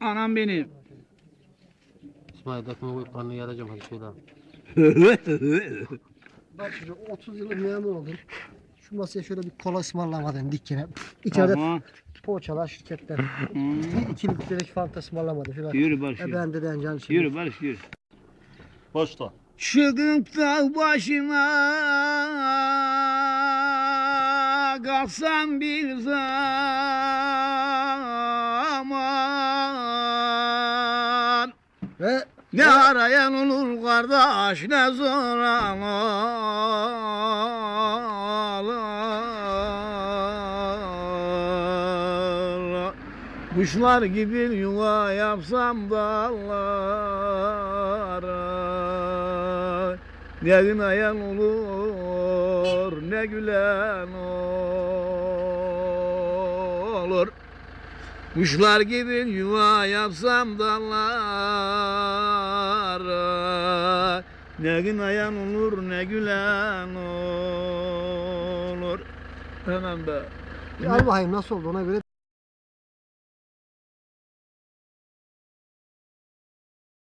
Anam benim. İsmail dökme koyup karnını yaracağım hadi söyle. Bak şimdi 30 yıllık memur oldum. Şu masaya şöyle bir kola ısmarlamadın dikkine. İçeride Tamam. poğaçalar şirketten. Hmm. Bir iki litrelik fanta ısmarlamadı. Şöyle. Yürü Barış E yürü. ben de dencan şimdi. Yürü Barış yürü. Başla. Çıkıp da başına kalksam bir zaman Ve Ne arayan olur kardeş ne zoran Kuşlar gibi yuva yapsam dallara Ne günayan olur ne gülen olur Kuşlar gibi yuva yapsam dallara. Ne günayan olur ne gülen olur. Hemen be. Al bakayım nasıl oldu? Ona göre